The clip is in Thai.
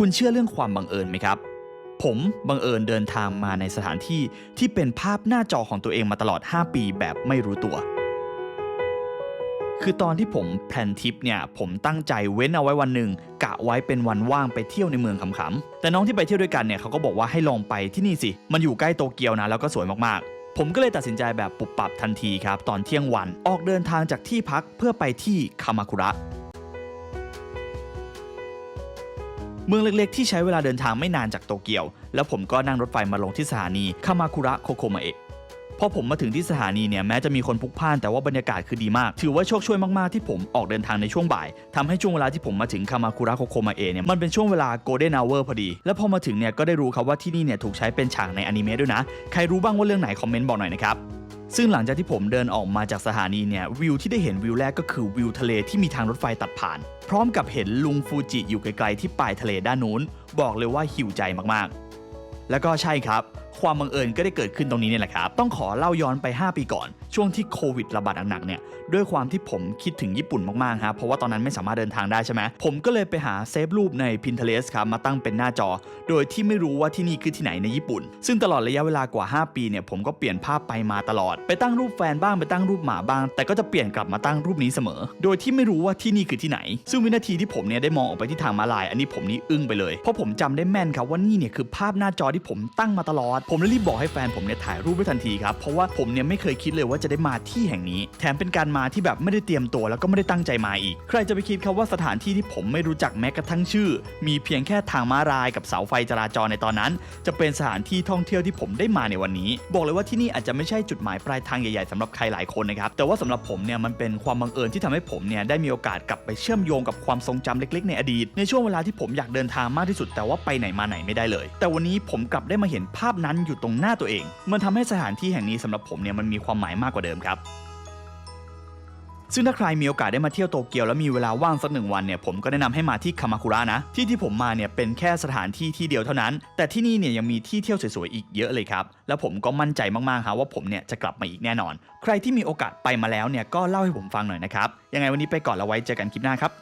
คุณเชื่อเรื่องความบังเอิญไหมครับ ผมบังเอิญเดินทางมาในสถานที่ที่เป็นภาพหน้าจอของตัวเองมาตลอด 5 ปีแบบไม่รู้ตัว คือตอนที่ผมแพลนทริปเนี่ย ผมตั้งใจเว้นเอาไว้วันหนึ่งกะไว้เป็นวันว่างไปเที่ยวในเมืองขำๆ แต่น้องที่ไปเที่ยวด้วยกันเนี่ยเขาก็บอกว่าให้ลองไปที่นี่สิ มันอยู่ใกล้โตเกียวนะแล้วก็สวยมากๆ ผมก็เลยตัดสินใจแบบปุบปับทันทีครับตอนเที่ยงวัน ออกเดินทางจากที่พักเพื่อไปที่คามาคุระ เมืองเล็กๆ ที่ใช้เวลาเดินทางไม่นานจากโตเกียว แล้วผมก็นั่งรถไฟมาลงที่สถานีคามาคุระโคโคมาเอะพอผมมาถึงที่สถานีเนี่ยแม้จะมีคนพลุกพล่านแต่ว่าบรรยากาศคือดีมาก ถือว่าโชคช่วยมากๆที่ผมออกเดินทางในช่วงบ่ายทำให้ช่วงเวลาที่ผมมาถึงคามาคุระโคโคมาเอะเนี่ยมันเป็นช่วงเวลาโกลเด้น o ว r พอดี แล้วพอมาถึงเนี่ยก็ได้รู้ครับว่าที่นี่เนี่ยถูกใช้เป็นฉากในอนิเมะด้วยนะ ใครรู้บ้างว่าเรื่องไหนคอมเมนต์บอกหน่อยนะครับ ซึ่งหลังจากที่ผมเดินออกมาจากสถานีเนี่ยวิวที่ได้เห็นวิวแรกก็คือวิวทะเลที่มีทางรถไฟตัดผ่าน พร้อมกับเห็นลุงฟูจิอยู่ไกลๆที่ปลายทะเลด้านนู้น บอกเลยว่าหิวใจมากๆ แล้วก็ใช่ครับ ความบังเอิญก็ได้เกิดขึ้นตรงนี้เนี่ยแหละครับ ต้องขอเล่าย้อนไป 5 ปีก่อน ช่วงที่โควิดระบาดหนักๆเนี่ยด้วยความที่ผมคิดถึงญี่ปุ่นมากๆครับเพราะว่าตอนนั้นไม่สามารถเดินทางได้ใช่ไหมผมก็เลยไปหาเซฟรูปใน Pinterest ครับมาตั้งเป็นหน้าจอ โดยที่ไม่รู้ว่าที่นี่คือที่ไหนในญี่ปุ่น ซึ่งตลอดระยะเวลากว่า 5 ปีเนี่ยผมก็เปลี่ยนภาพไปมาตลอด ไปตั้งรูปแฟนบ้างไปตั้งรูปหมาบ้าง แต่ก็จะเปลี่ยนกลับมาตั้งรูปนี้เสมอ โดยที่ไม่รู้ว่าที่นี่คือที่ไหน ซึ่งวินาทีที่ผมเนี่ยได้มองออกไปที่ทางมาลาย อันนี้ผมนี่อึ้งไปเลย เพราะผมจำได้แม่นครับว่านี่เนี่ยคือภาพหน้าจอที่ผมตั้งมาตลอด ผมเลยรีบบอกให้แฟนผมเนี่ยถ่ายรูปไว้ทันทีครับเพราะว่าผมเนี่ยไม่เคยคิดเลยว่าจะได้มาที่แห่งนี้ แถมเป็นการมาที่แบบไม่ได้เตรียมตัวแล้วก็ไม่ได้ตั้งใจมาอีก ใครจะไปคิดครับว่าสถานที่ที่ผมไม่รู้จักแม้กระทั่งชื่อ มีเพียงแค่ทางม้าลายกับเสาไฟจราจรในตอนนั้น จะเป็นสถานที่ท่องเที่ยวที่ผมได้มาในวันนี้ บอกเลยว่าที่นี่อาจจะไม่ใช่จุดหมายปลายทางใหญ่ๆสำหรับใครหลายคนนะครับแต่ว่าสำหรับผมเนี่ยมันเป็นความบังเอิญที่ทำให้ผมเนี่ยได้มีโอกาสกลับไปเชื่อมโยงกับความทรงจำเล็ก ๆ ในอดีต ในช่วงเวลาที่ผมอยากเดินทางมากที่สุด แต่ว่าไปไหนมาไหนไม่ได้เลย แต่วันนี้ผมกลับได้มาเห็นภาพนั้นอยู่ตรงหน้าตัวเอง มันทำให้สถานที่แห่งนี้สำหรับผมเนี่ยมันมีความหมายมากกว่าเดิมครับ ซึ่งถ้าใครมีโอกาสได้มาเที่ยวโตเกียวแล้วมีเวลาว่างสักหนึ่งวันเนี่ยผมก็แนะนำให้มาที่คามาคุระนะ ที่ที่ผมมาเนี่ยเป็นแค่สถานที่ที่เดียวเท่านั้น แต่ที่นี่เนี่ยยังมีที่เที่ยวสวยๆอีกเยอะเลยครับ แล้วผมก็มั่นใจมากๆครับว่าผมเนี่ยจะกลับมาอีกแน่นอน ใครที่มีโอกาสไปมาแล้วเนี่ยก็เล่าให้ผมฟังหน่อยนะครับยังไงวันนี้ไปก่อนแล้วไว้เจอกันคลิปหน้าครับ